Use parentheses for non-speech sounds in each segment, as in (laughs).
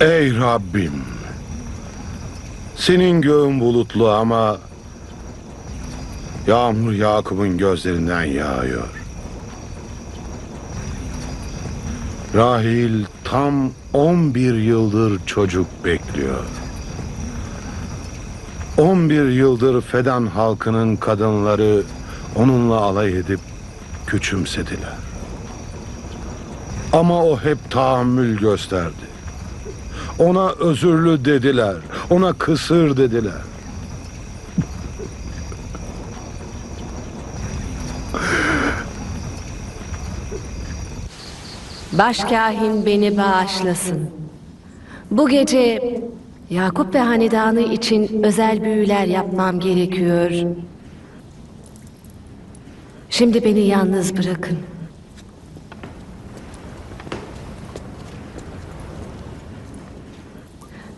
Ey Rabbim! Senin göğün bulutlu ama yağmur Yakup'un gözlerinden yağıyor. Rahil tam 11 yıldır çocuk bekliyor. 11 yıldır Fedan halkının kadınları onunla alay edip küçümsediler. Ama o hep tahammül gösterdi. Ona özürlü dediler. Ona kısır dediler. Başkahin beni bağışlasın. Bu gece Yakup ve hanedanı için özel büyüler yapmam gerekiyor. Şimdi beni yalnız bırakın.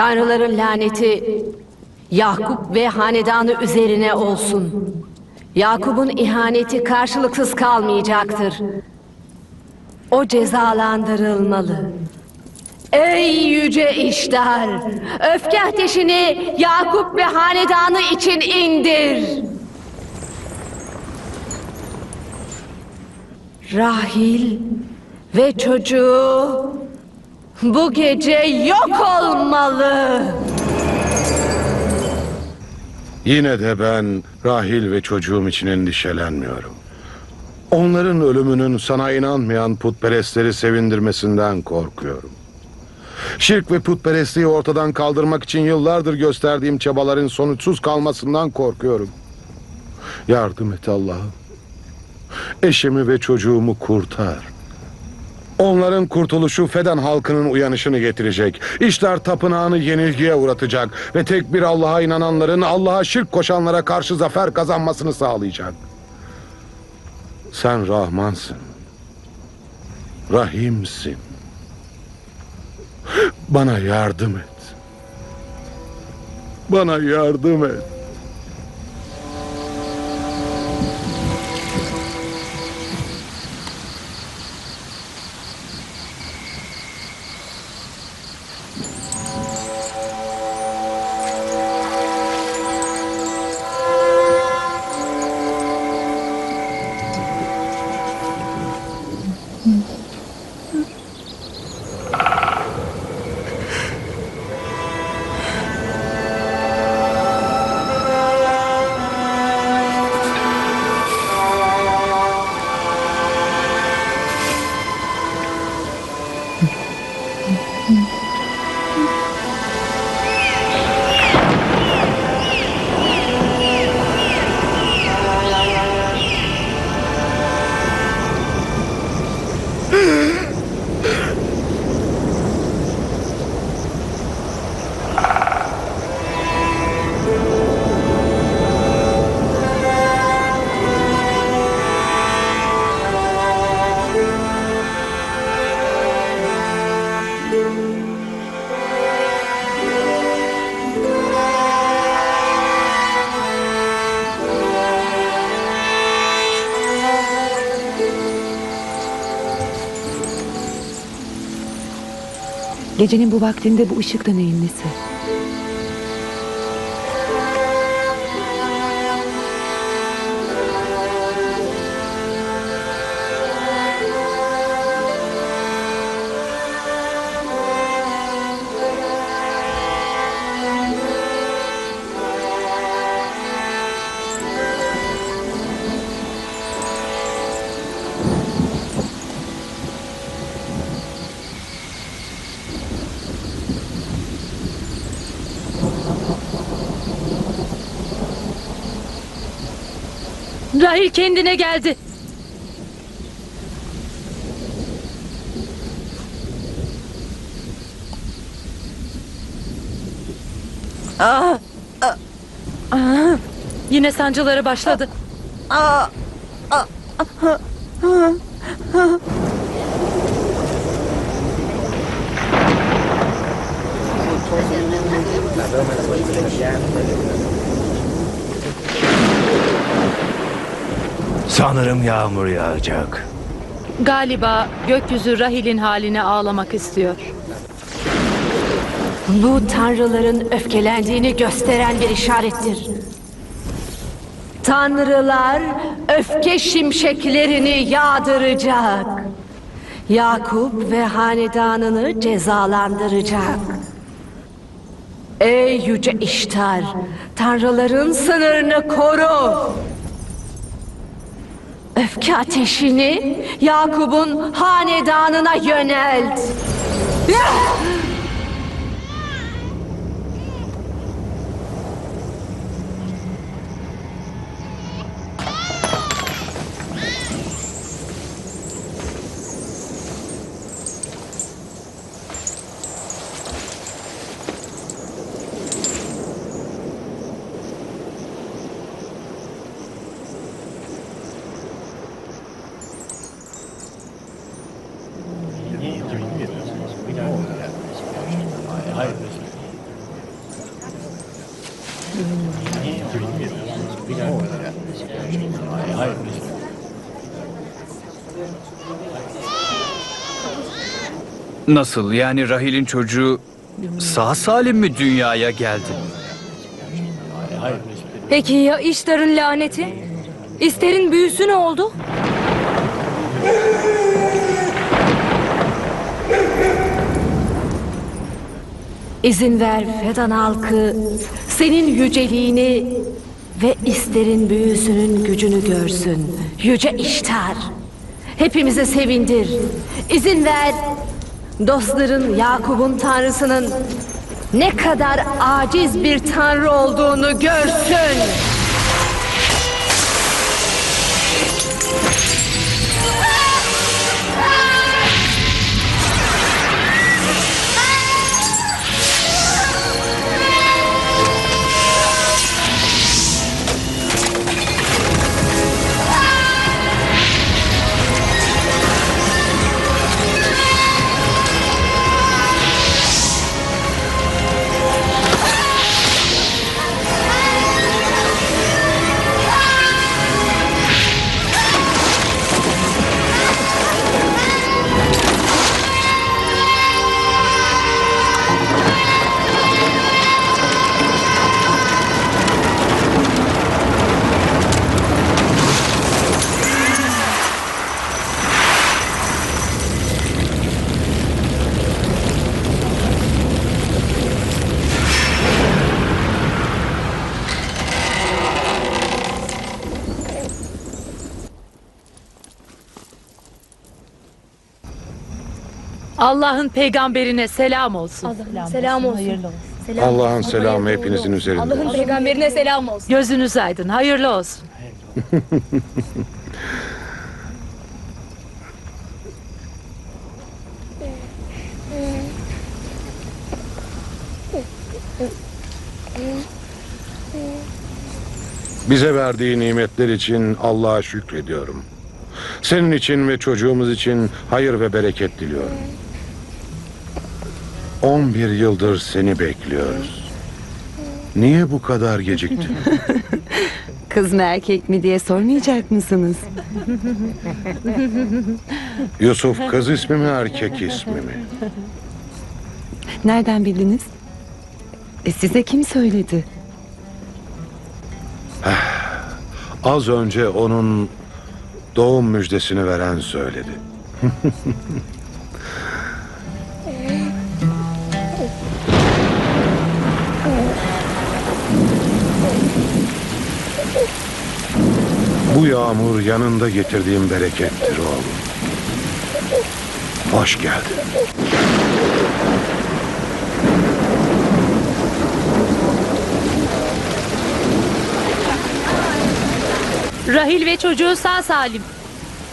Tanrıların laneti Yakup ve hanedanı üzerine olsun. Yakup'un ihaneti karşılıksız kalmayacaktır. O cezalandırılmalı. Ey yüce iştar! Öfke ateşini Yakup ve hanedanı için indir. Rahil ve çocuğu bu gece yok olmalı. Yine de ben Rahil ve çocuğum için endişelenmiyorum. Onların ölümünün sana inanmayan putperestleri sevindirmesinden korkuyorum. Şirk ve putperestliği ortadan kaldırmak için yıllardır gösterdiğim çabaların sonuçsuz kalmasından korkuyorum. Yardım et Allah'ım. Eşimi ve çocuğumu kurtar. Onların kurtuluşu Fedan halkının uyanışını getirecek. İşler tapınağını yenilgiye uğratacak ve tek bir Allah'a inananların Allah'a şirk koşanlara karşı zafer kazanmasını sağlayacak. Sen Rahmansın. Rahimsin. Bana yardım et. Bana yardım et. うん。うん Gecenin bu vaktinde bu ışık da neyin nesi? Rahil kendine geldi. Yine sancıları başladı. Sanırım yağmur yağacak. Galiba gökyüzü Rahil'in haline ağlamak istiyor. Bu tanrıların öfkelendiğini gösteren bir işarettir. Tanrılar öfke şimşeklerini yağdıracak. Yakup ve hanedanını cezalandıracak. Ey yüce iştar, tanrıların sınırını koru. Öfke ateşini Yakup'un hanedanına yönelt. Nasıl yani Rahil'in çocuğu sağ salim mi dünyaya geldi? Peki ya İştar'ın laneti? İster'in büyüsü ne oldu? İzin ver Fedan halkı senin yüceliğini ve isterin büyüsünün gücünü görsün. Yüce iştar. Hepimizi sevindir. İzin ver dostların Yakup'un tanrısının ne kadar aciz bir tanrı olduğunu görsün. Allah'ın peygamberine selam olsun. Selam olsun. Allah'ın selamı hepinizin üzerinde. Allah'ın peygamberine selam olsun. Gözünüz aydın, hayırlı olsun. Bize verdiği nimetler için Allah'a şükrediyorum. Senin için ve çocuğumuz için hayır ve bereket diliyorum. 11 yıldır seni bekliyoruz. Niye bu kadar geciktin? (laughs) Kız mı erkek mi diye sormayacak mısınız? (laughs) Yusuf kız ismi mi erkek ismi mi? Nereden bildiniz? E size kim söyledi? (sighs) Az önce onun doğum müjdesini veren söyledi. (laughs) Bu yağmur yanında getirdiğim berekettir oğlum. Hoş geldin. Rahil ve çocuğu sağ salim.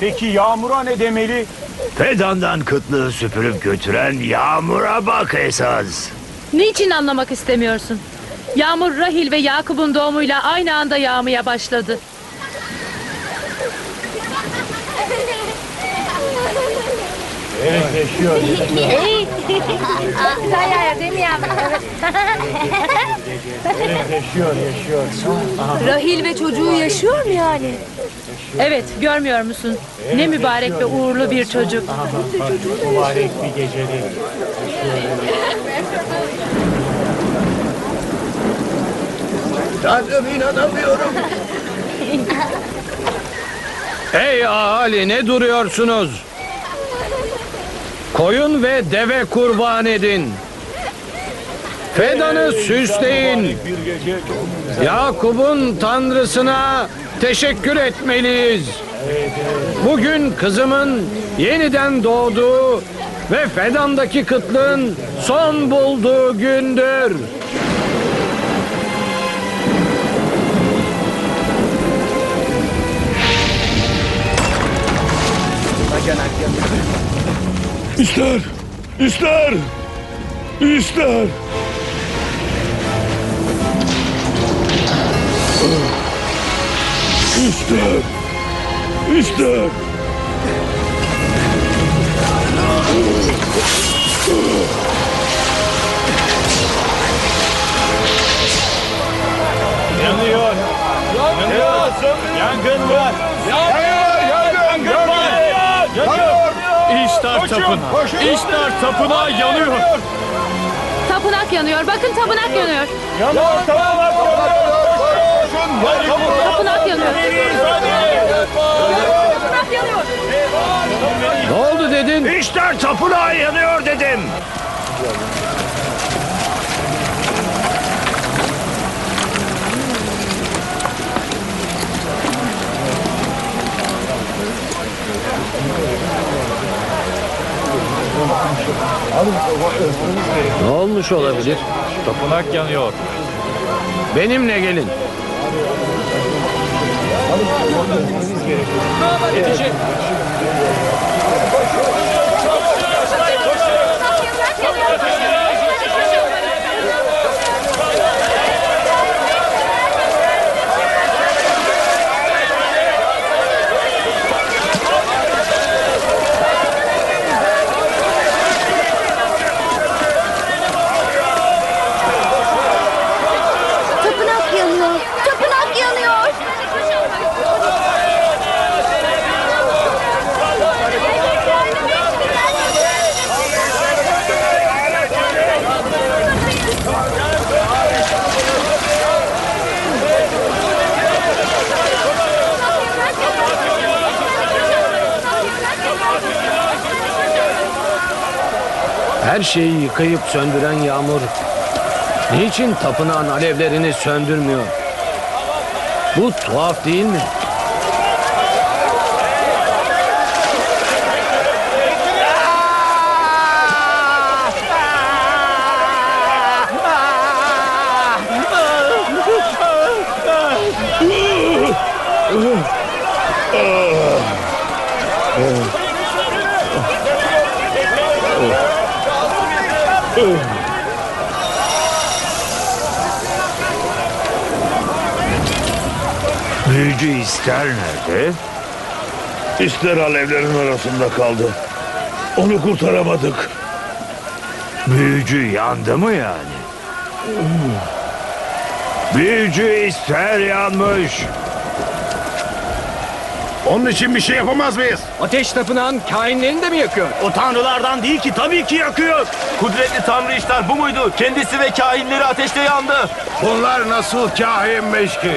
Peki yağmura ne demeli? Fedan'dan kıtlığı süpürüp götüren yağmura bak esas. Niçin anlamak istemiyorsun? Yağmur Rahil ve Yakup'un doğumuyla aynı anda yağmaya başladı. Evet yaşıyor. Güzel yer değil mi yavrum? (laughs) Yaşıyor. Rahil ve çocuğu yaşıyor mu yani? Evet, görmüyor musun? Ne mübarek ve uğurlu bir çocuk. Aha, mübarek bir geceli. Tanrım inanamıyorum. Hey ahali ne duruyorsunuz? Koyun ve deve kurban edin. Fedanı süsleyin. Yakup'un tanrısına teşekkür etmeliyiz. Bugün kızımın yeniden doğduğu ve Fedan'daki kıtlığın son bulduğu gündür. İster! İster! İster! İster! İster! Yanıyor! Yanıyor! Yangın var! Yangın var! Yanıyor! İştar tapınağı. İştar tapınağı yanıyor. Tapınak yanıyor. Bakın tapınak yanıyor. Yanıyor! Tapınak yanıyor! Tapınak yanıyor. Ne oldu dedin? İşler tapınağı yanıyor dedim. Ne olmuş olabilir? Tapınak yanıyor. Benimle gelin. Tapınak Her şeyi yıkayıp söndüren yağmur niçin tapınağın alevlerini söndürmüyor? Bu tuhaf değil mi? Büyücü ister nerede? İster alevlerin arasında kaldı. Onu kurtaramadık. Büyücü yandı mı yani? Büyücü ister yanmış. Onun için bir şey yapamaz mıyız? Ateş tapınağın kainlerini de mi yakıyor? O tanrılardan değil ki tabii ki yakıyor. Kudretli tanrı işler bu muydu? Kendisi ve kahinleri ateşte yandı. Bunlar nasıl kahinmiş ki?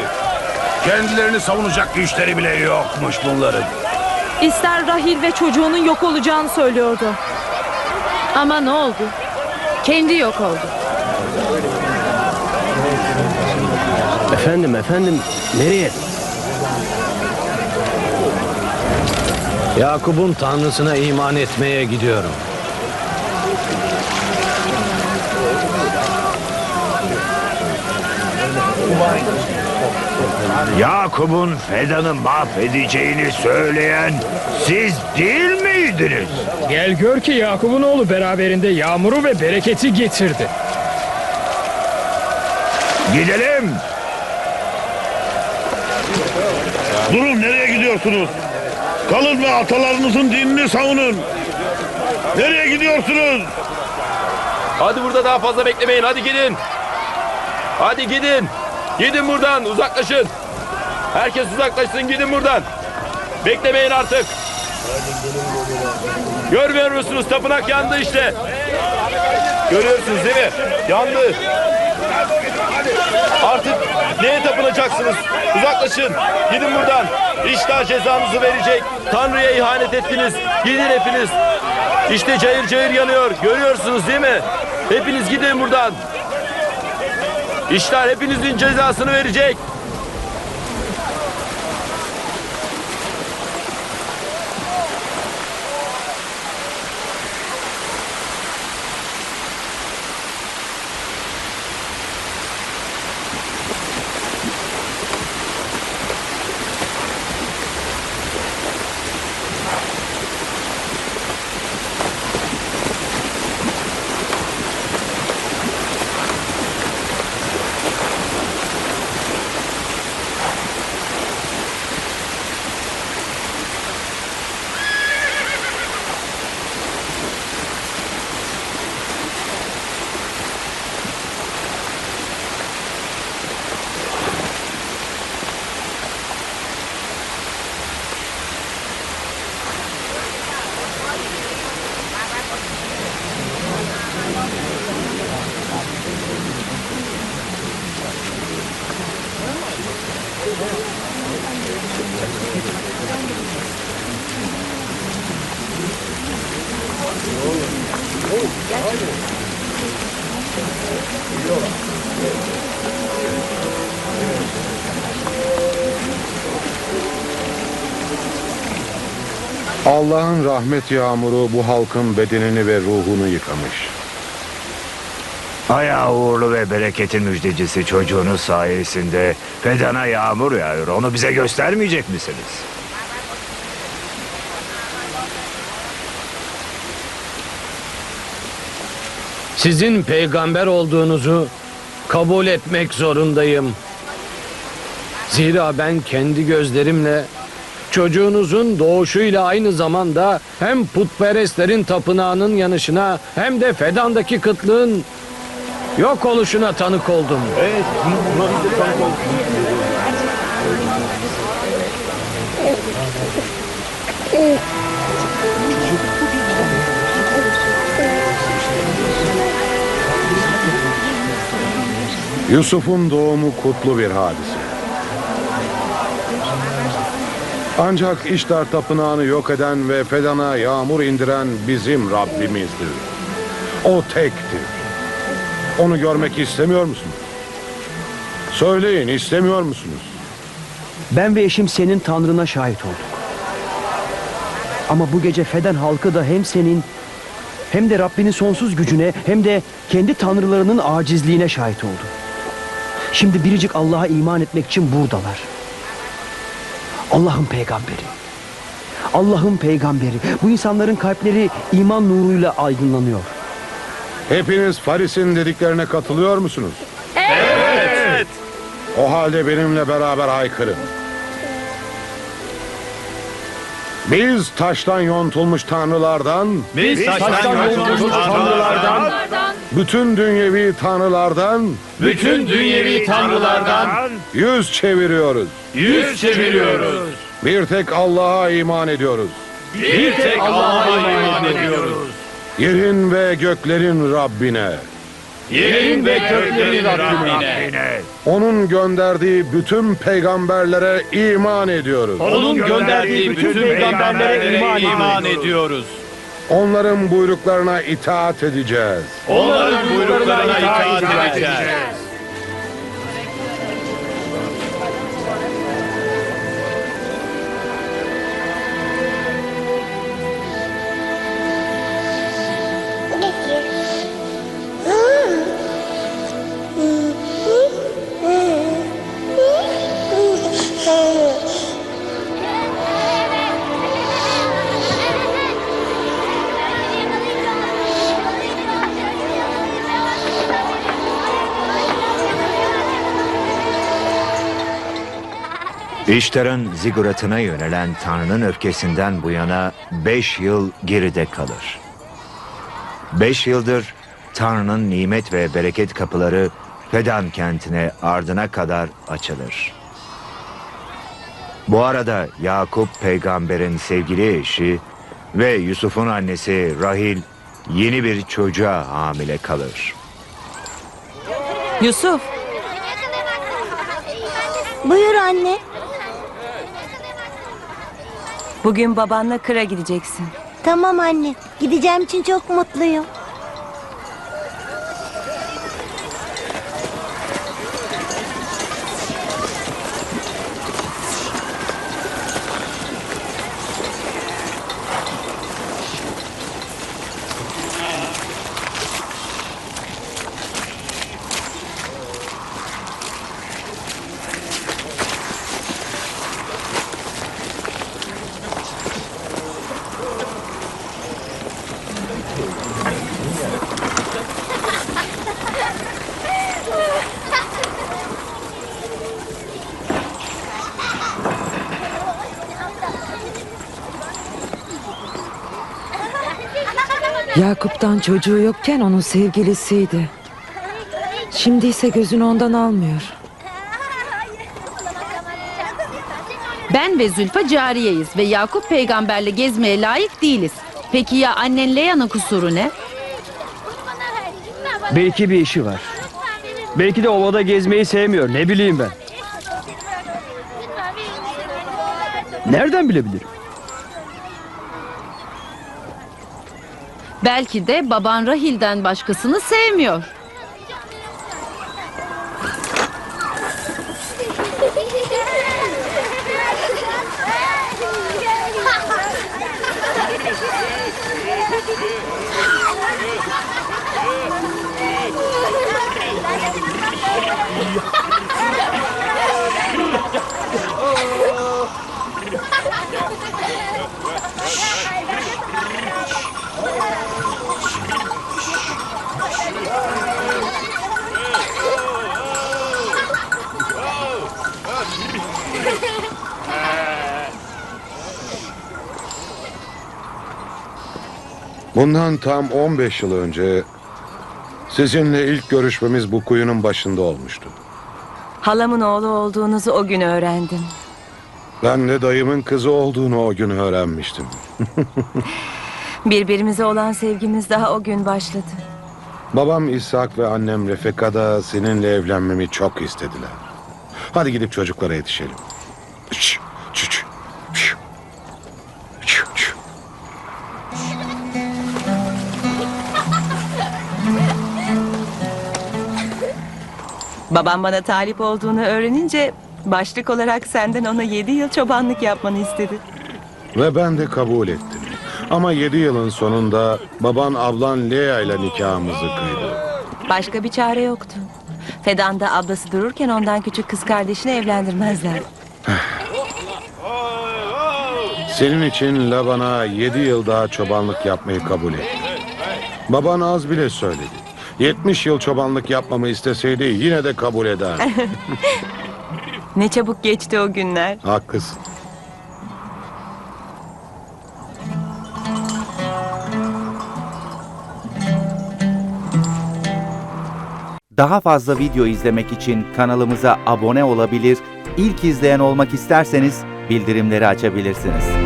Kendilerini savunacak güçleri bile yokmuş bunların. İster Rahil ve çocuğunun yok olacağını söylüyordu. Ama ne oldu? Kendi yok oldu. Efendim efendim nereye? Yakup'un tanrısına iman etmeye gidiyorum. Yakup'un Fedan'ı mahvedeceğini söyleyen siz değil miydiniz? Gel gör ki Yakup'un oğlu beraberinde yağmuru ve bereketi getirdi. Gidelim. Durun nereye gidiyorsunuz? Kalın ve atalarınızın dinini savunun. Nereye gidiyorsunuz? Hadi burada daha fazla beklemeyin. Hadi gidin. Hadi gidin. Gidin buradan. Uzaklaşın. Herkes uzaklaşsın. Gidin buradan. Beklemeyin artık. Görmüyor musunuz? Tapınak yandı işte. Görüyorsunuz değil mi? Yandı. Artık neye tapınacaksınız? Uzaklaşın. Gidin buradan. İşte cezanızı verecek. Tanrı'ya ihanet ettiniz. Gidin hepiniz. İşte cayır cayır yanıyor. Görüyorsunuz değil mi? Hepiniz gidin buradan. İşler hepinizin cezasını verecek. Allah'ın rahmet yağmuru bu halkın bedenini ve ruhunu yıkamış. Ayağı uğurlu ve bereketin müjdecisi çocuğunuz sayesinde Fedan'a yağmur yağıyor. Onu bize göstermeyecek misiniz? Sizin peygamber olduğunuzu kabul etmek zorundayım. Zira ben kendi gözlerimle çocuğunuzun doğuşuyla aynı zamanda hem putperestlerin tapınağının yanışına hem de Fedan'daki kıtlığın yok oluşuna tanık oldum. Yusuf'un doğumu kutlu bir hadise. Ancak İştar Tapınağı'nı yok eden ve Fedan'a yağmur indiren bizim Rabbimizdir. O tektir. Onu görmek istemiyor musunuz? Söyleyin istemiyor musunuz? Ben ve eşim senin Tanrına şahit olduk. Ama bu gece Feden halkı da hem senin hem de Rabbinin sonsuz gücüne hem de kendi tanrılarının acizliğine şahit oldu. Şimdi biricik Allah'a iman etmek için buradalar. Allah'ın peygamberi. Allah'ın peygamberi. Bu insanların kalpleri iman nuruyla aydınlanıyor. Hepiniz Faris'in dediklerine katılıyor musunuz? Evet. O halde benimle beraber haykırın. Biz taştan yontulmuş tanrılardan, Biz taştan yontulmuş tanrılardan, bütün dünyevi tanrılardan bütün dünyevi tanrılardan yüz çeviriyoruz. yüz çeviriyoruz. Bir tek Allah'a iman ediyoruz. Bir tek Allah'a iman ediyoruz. Yerin ve göklerin Rabbine, Yerin ve göklerin Rabbine. onun gönderdiği bütün peygamberlere iman ediyoruz. Onun gönderdiği bütün peygamberlere iman ediyoruz. Onların buyruklarına itaat edeceğiz. Onların buyruklarına itaat edeceğiz. İştar'ın ziguratına yönelen Tanrı'nın öfkesinden bu yana beş yıl geride kalır. Beş yıldır Tanrı'nın nimet ve bereket kapıları Fedan kentine ardına kadar açılır. Bu arada Yakup peygamberin sevgili eşi ve Yusuf'un annesi Rahil yeni bir çocuğa hamile kalır. Yusuf, Buyur anne. Bugün babanla kıra gideceksin. Tamam anne. Gideceğim için çok mutluyum. Yakup'tan çocuğu yokken onun sevgilisiydi. Şimdi ise gözünü ondan almıyor. Ben ve Zülfü cariyeyiz ve Yakup peygamberle gezmeye layık değiliz. Peki ya annen Leya'nın kusuru ne? Belki bir işi var. Belki de ovada gezmeyi sevmiyor. Ne bileyim ben. Nereden bilebilirim? Belki de baban Rahil'den başkasını sevmiyor. Bundan tam 15 yıl önce sizinle ilk görüşmemiz bu kuyunun başında olmuştu. Halamın oğlu olduğunuzu o gün öğrendim. Ben de dayımın kızı olduğunu o gün öğrenmiştim. (laughs) Birbirimize olan sevgimiz daha o gün başladı. Babam İshak ve annem Refeka da seninle evlenmemi çok istediler. Hadi gidip çocuklara yetişelim. Şş, Babam bana talip olduğunu öğrenince başlık olarak senden ona yedi yıl çobanlık yapmanı istedi. Ve ben de kabul ettim. Ama yedi yılın sonunda baban ablan Lea ile nikahımızı kıydı. Başka bir çare yoktu. Fedan'da ablası dururken ondan küçük kız kardeşini evlendirmezler. Senin için Laban'a yedi yıl daha çobanlık yapmayı kabul etti. Baban az bile söyledi. 70 yıl çobanlık yapmamı isteseydi yine de kabul eder. (laughs) Ne çabuk geçti o günler. Haklısın. Daha fazla video izlemek için kanalımıza abone olabilir, ilk izleyen olmak isterseniz bildirimleri açabilirsiniz.